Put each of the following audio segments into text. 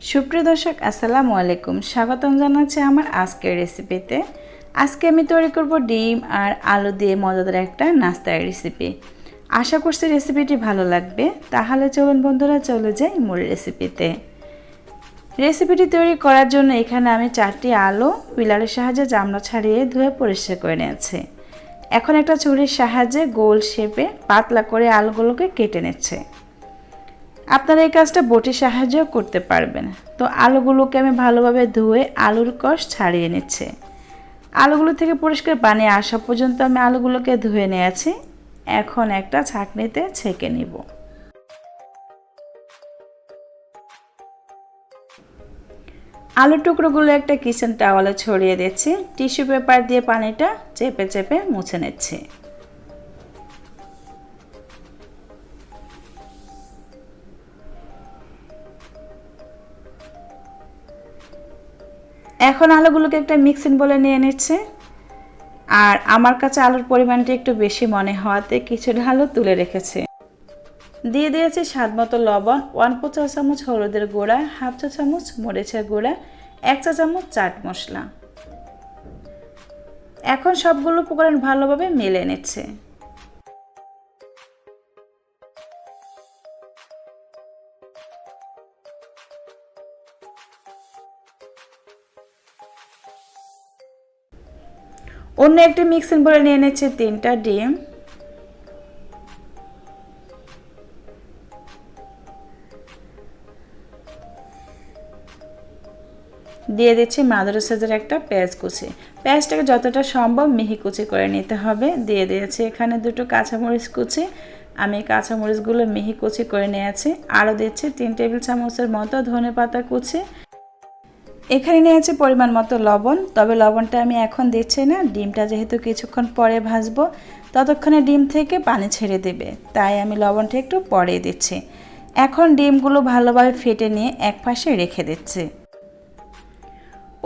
সুপ্রিয় দর্শক, আসসালামু আলাইকুম। স্বাগতম জানাচ্ছি আমার আজকের রেসিপিতে আজকে আমি তৈরি করব ডিম আর আলু দিয়ে মজাদার একটা নাস্তার রেসিপি আশা করছি রেসিপিটি ভালো লাগবে। তাহলে চলুন বন্ধুরা, চলে যাই মূল রেসিপিতে রেসিপিটি তৈরি করার জন্য এখানে আমি চারটি আলু পিলারের সাহায্যে জামলা ছাড়িয়ে ধুয়ে পরিষ্কার করে নিয়েছি। এখন একটা ছুরির সাহায্যে গোল শেপে পাতলা করে আলুগুলোকে কেটে নিচ্ছে। আপনারা এই কাজটা বটির সাহায্যেও করতে পারবেন। তো আলুগুলোকে আমি ভালোভাবে ধুয়ে আলুর কষ ছাড়িয়ে নিচ্ছে। আলুগুলো থেকে পরিষ্কার পানি আসা পর্যন্ত আমি আলুগুলোকে ধুয়ে নিয়েছি। এখন একটা ছাঁকনিতে ছেঁকে নিব। আলুর টুকরোগুলো একটা কিচেন টাওয়ালে ছড়িয়ে দিচ্ছি। টিস্যু পেপার দিয়ে পানিটা চেপে চেপে মুছে নিচ্ছি। এখন আলুগুলোকে একটা মিক্সিং বলে নিয়ে নিচ্ছে। আর আমার কাছে আলুর পরিমাণটা একটু বেশি মনে হওয়াতে কিছুটা আলু তুলে রেখেছে। দিয়ে দিয়েছি স্বাদ মতো লবণ ওয়ান ফোর চা চামচ হলুদের গুঁড়া হাফ চা চামচ মরিচের গুঁড়া, এক চা চামচ চাট মশলা। এখন সবগুলো উপকরণ ভালোভাবে মেলে নিচ্ছে। অন্য একটি মিক্সিং বলে নিয়ে নিচ্ছে তিনটা ডিম। দিয়ে দিচ্ছি মাদার সাইজের একটা পেঁয়াজ কুচি। পেঁয়াজটাকে যতটা সম্ভব মিহি কুচি করে নিতে হবে। দিয়ে দিয়েছি এখানে দুটো কাঁচামরিচ কুচি। আমি কাঁচামরিচগুলো মিহি কুচি করে নিয়েছি। আরও দিচ্ছি তিন টেবিল চামচের মতো ধনে পাতা কুচি। এখানে নিয়েছি পরিমাণ মতো লবণ, তবে লবণটা আমি এখন দিচ্ছি না। ডিমটা যেহেতু কিছুক্ষণ পরে ভাজবো, ততক্ষণে ডিম থেকে পানি ছেড়ে দেবে। তাই আমি লবণটা একটু পরে দিচ্ছি। এখন ডিমগুলো ভালোভাবে ফেটে নিয়ে এক পাশে রেখে দিচ্ছি।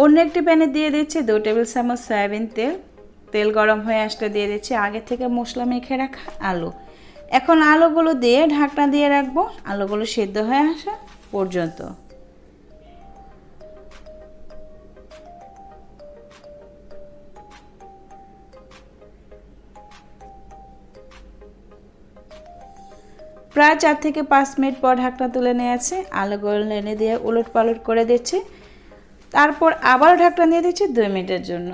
অন্য একটি প্যানে দিয়ে দিচ্ছি দু টেবিল চামচ সয়াবিন তেল। তেল গরম হয়ে আসলে দিয়ে দিচ্ছি আগে থেকে মশলা মেখে রাখা আলু। এখন আলুগুলো দিয়ে ঢাকনা দিয়ে রাখব। আলুগুলো সেদ্ধ হয়ে আসা পর্যন্ত। প্রায় চার থেকে পাঁচ মিনিট পর ঢাকনা তুলে নিয়েছে আলুগুলো নেড়ে দিয়ে উলট পালট করে দিচ্ছি। তারপর আবারও ঢাকনা দিয়ে দিচ্ছি দুই মিনিটের জন্য।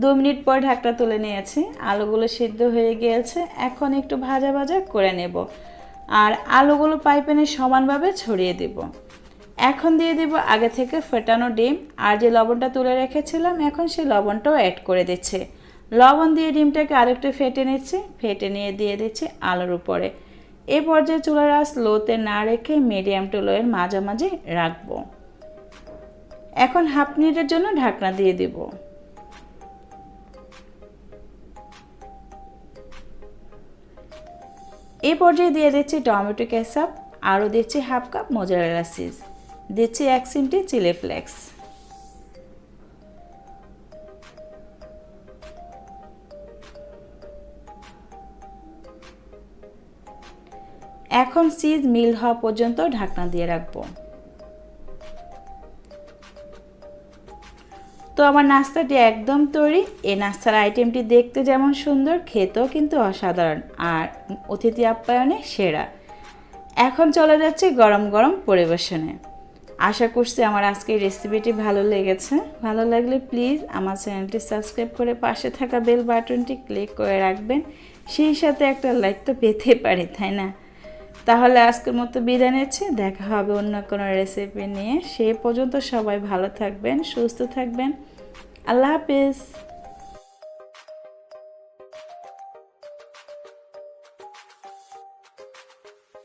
দু মিনিট পর ঢাকনা তুলে নিয়েছি, আলুগুলো সিদ্ধ হয়ে গিয়েছে, এখন একটু ভাজা ভাজা করে নেব। আর আলুগুলো পাইপেনে সমানভাবে ছড়িয়ে দেব। এখন দিয়ে দিব আগে থেকে ফেটানো ডিম, আর যে লবণটা তুলে রেখেছিলাম, এখন সেই লবণটাও অ্যাড করে দিচ্ছে। লবণ দিয়ে ডিমটাকে আরেকটু ফেটে নিচ্ছি, ফেটে নিয়ে দিয়ে দিচ্ছি আলুর উপরে। এ পর্যায়ে চুলার আঁচ লোতে না রেখে মিডিয়াম টু লোয়ের মাঝামাঝি রাখব। এখন হাফ মিনিটের জন্য ঢাকনা দিয়ে দেব। এই পর্যায়ে দিয়ে দিচ্ছি টমেটো কেচাপ, আরও দিচ্ছি হাফ কাপ মোজারেলা চিজ দিচ্ছি এক চিমটি চিলি ফ্লেক্স। এখন চিজ মিল হওয়া পর্যন্ত ঢাকনা দিয়ে রাখব। তো আমার নাস্তাটি একদম তৈরি। এই নাস্তার আইটেমটি দেখতে যেমন সুন্দর, খেতেও কিন্তু অসাধারণ। আর অতিথি আপ্যায়নে সেরা। এখন চলে যাচ্ছে গরম গরম পরিবেশনে। আশা করছি আমার আজকের রেসিপিটি ভালো লেগেছে। ভালো লাগলে প্লিজ আমার চ্যানেলটি সাবস্ক্রাইব করে পাশে থাকা বেল বাটনটি ক্লিক করে রাখবেন। সেই সাথে একটা লাইক তো পেতে পারি, তাই না? তাহলে আজকের মতো বিদায় নিচ্ছি। দেখা হবে অন্য কোনো রেসিপি নিয়ে। সে পর্যন্ত সবাই ভালো থাকবেন, সুস্থ থাকবেন। আল্লাহ হাফিজ।